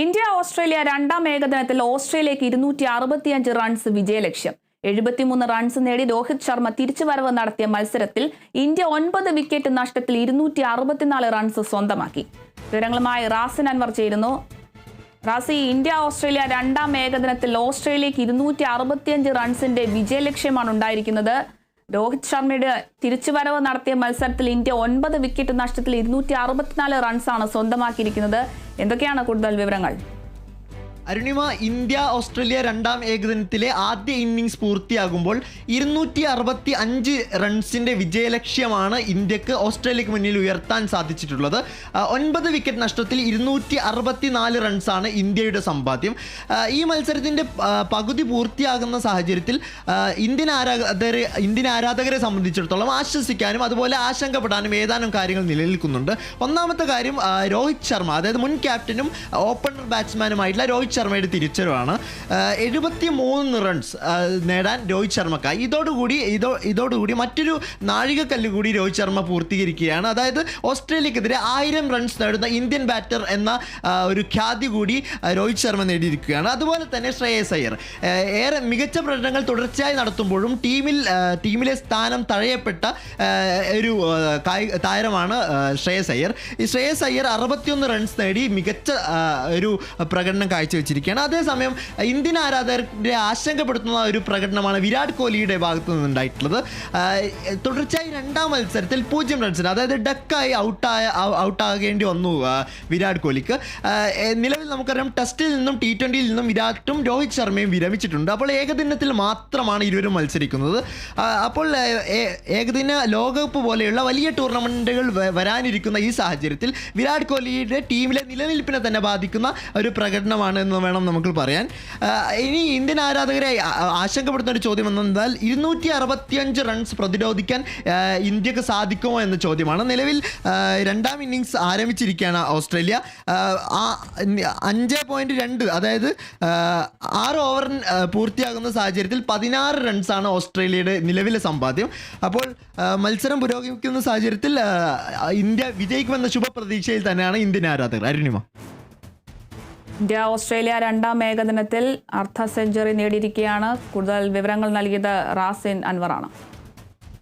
India Australia രണ്ടാം ഏകദിനത്തിൽ ഓസ്ട്രേലിയക്ക് ഇരുന്നൂറ്റി അറുപത്തിയഞ്ച് റൺസ് വിജയലക്ഷ്യം. എഴുപത്തിമൂന്ന് റൺസ് നേടി രോഹിത് ശർമ്മ തിരിച്ചുവരവ് നടത്തിയ മത്സരത്തിൽ ഇന്ത്യ ഒൻപത് വിക്കറ്റ് നഷ്ടത്തിൽ ഇരുന്നൂറ്റി അറുപത്തിനാല് റൺസ് സ്വന്തമാക്കി. വിവരങ്ങളുമായി റാസിൻ അൻവർ ചേരുന്നു. റാസി ഇന്ത്യ ഓസ്ട്രേലിയ രണ്ടാം ഏകദിനത്തിൽ ഓസ്ട്രേലിയക്ക് ഇരുന്നൂറ്റി അറുപത്തിയഞ്ച് റൺസിന്റെ വിജയലക്ഷ്യമാണ് ഉണ്ടായിരിക്കുന്നത്. രോഹിത് ശർമ്മയുടെ തിരിച്ചുവരവ് നടത്തിയ മത്സരത്തിൽ ഇന്ത്യ ഒൻപത് വിക്കറ്റ് നഷ്ടത്തിൽ ഇരുന്നൂറ്റി അറുപത്തിനാല് റൺസാണ് സ്വന്തമാക്കിയിരിക്കുന്നത്. എന്തൊക്കെയാണ് കൂടുതൽ വിവരങ്ങൾ? അരുണിമ ഇന്ത്യ ഓസ്ട്രേലിയ രണ്ടാം ഏകദിനത്തിലെ ആദ്യ ഇന്നിങ്സ് പൂർത്തിയാകുമ്പോൾ ഇരുന്നൂറ്റി അറുപത്തി അഞ്ച് റൺസിന്റെ വിജയലക്ഷ്യമാണ് ഇന്ത്യയ്ക്ക് ഓസ്ട്രേലിയക്ക് മുന്നിൽ ഉയർത്താൻ സാധിച്ചിട്ടുള്ളത്. ഒൻപത് വിക്കറ്റ് നഷ്ടത്തിൽ ഇരുന്നൂറ്റി അറുപത്തി നാല് റൺസാണ് ഇന്ത്യയുടെ സമ്പാദ്യം. ഈ മത്സരത്തിന്റെ ആ, പകുതി പൂർത്തിയാകുന്ന സാഹചര്യത്തിൽ ഇന്ത്യൻ ആരാധകരെ ഇന്ത്യൻ ആരാധകരെ സംബന്ധിച്ചിടത്തോളം ആശ്വസിക്കാനും അതുപോലെ ആശങ്കപ്പെടാനും ഏതാനും കാര്യങ്ങൾ നിലനിൽക്കുന്നുണ്ട്. ഒന്നാമത്തെ കാര്യം രോഹിത് ശർമ്മ. അതായത് മുൻ ക്യാപ്റ്റനും ഓപ്പണർ ബാറ്റ്സ്മാനുമായിട്ടുള്ള രോഹിത് ശർമ്മയുടെ തിരിച്ചറിവാണ്. എഴുപത്തി മൂന്ന് റൺസ് നേടാൻ രോഹിത് ശർമ്മക്കായി ഇതോടുകൂടി ഇതോ ഇതോടുകൂടി മറ്റൊരു നാഴികക്കല്ല് കൂടി രോഹിത് ശർമ്മ പൂർത്തീകരിക്കുകയാണ്. അതായത് ഓസ്ട്രേലിയക്കെതിരെ ആയിരം റൺസ് നേടുന്ന ഇന്ത്യൻ ബാറ്റർ എന്ന ഒരു ഖ്യാതി കൂടി രോഹിത് ശർമ്മ നേടിയിരിക്കുകയാണ്. അതുപോലെ തന്നെ ശ്രേയസ് അയ്യർ. ഏറെ മികച്ച പ്രകടനങ്ങൾ തുടർച്ചയായി നടത്തുമ്പോഴും ടീമിൽ ടീമിലെ സ്ഥാനം തഴയപ്പെട്ട ഒരു കായിക താരമാണ് ശ്രേയസ് അയ്യർ. ഈ ശ്രേയസ് അയ്യർ അറുപത്തിയൊന്ന് റൺസ് നേടി മികച്ച ഒരു പ്രകടനം കാഴ്ചവെച്ചിരിക്കുകയാണ് അതേസമയം ഇന്ത്യൻ ആരാധകരെ ആശങ്കപ്പെടുത്തുന്ന ഒരു പ്രകടനമാണ് വിരാട് കോഹ്ലിയുടെ ഭാഗത്തു നിന്നുണ്ടായിട്ടുള്ളത്. തുടർച്ചയായി രണ്ടാം മത്സരത്തിൽ പൂജ്യം റൺസിന് അതായത് ഡക്കായി ഔട്ടായ ഔട്ടാകേണ്ടി വന്നു വിരാട് കോഹ്ലിക്ക്. നിലവിൽ നമുക്കറിയാം ടെസ്റ്റിൽ നിന്നും ടി ട്വന്റിയിൽ നിന്നും വിരാട്ടും രോഹിത് ശർമ്മയും വിരമിച്ചിട്ടുണ്ട്. അപ്പോൾ ഏകദിനത്തിൽ മാത്രമാണ് ഇരുവരും മത്സരിക്കുന്നത്. അപ്പോൾ ഏകദിന ലോകകപ്പ് പോലെയുള്ള വലിയ ടൂർണമെന്റുകൾ വരാനിരിക്കുന്ന ഈ സാഹചര്യത്തിൽ വിരാട് കോഹ്ലിയുടെ ടീമിലെ നിലനിൽപ്പിനെ തന്നെ ബാധിക്കുന്ന ഒരു പ്രകടനമാണ് എന്ന് വേണം നമുക്ക് പറയാൻ. ഇനി ഇന്ത്യൻ ആരാധകരെ ആ- ആ- ആശങ്കപ്പെടുന്ന ഒരു ചോദ്യം എന്നാൽ ഇരുന്നൂറ്റി അറുപത്തിയഞ്ച് റൺസ് പ്രതിരോധിക്കാൻ ഇന്ത്യയ്ക്ക് സാധിക്കുമോ എന്ന ചോദ്യമാണ്. നിലവിൽ രണ്ടാം ഇന്നിങ്സ് ആരംഭിച്ചിരിക്കുകയാണ് ഓസ്ട്രേലിയ. അഞ്ച് പോയിന്റ് രണ്ട് അതായത് ആറ് ഓവർ പൂർത്തിയാകുന്ന സാഹചര്യത്തിൽ പതിനാറ് റൺസാണ് ഓസ്ട്രേലിയയുടെ നിലവിലെ സമ്പാദ്യം. അപ്പോൾ മത്സരം പുരോഗമിക്കുന്ന സാഹചര്യത്തിൽ ഇന്ത്യ വിജയിക്കുമെന്ന ശുഭപ്രതീക്ഷയിൽ തന്നെയാണ് ഇന്ത്യൻ ആരാധകർ. അരുണിമ. ഇന്ത്യ ഓസ്ട്രേലിയ രണ്ടാം ഏകദിനത്തിൽ അർദ്ധ സെഞ്ചുറി നേടിയിരിക്കുകയാണ്. കൂടുതൽ വിവരങ്ങൾ നൽകിയത് റാസിൻ അൻവറാണ്.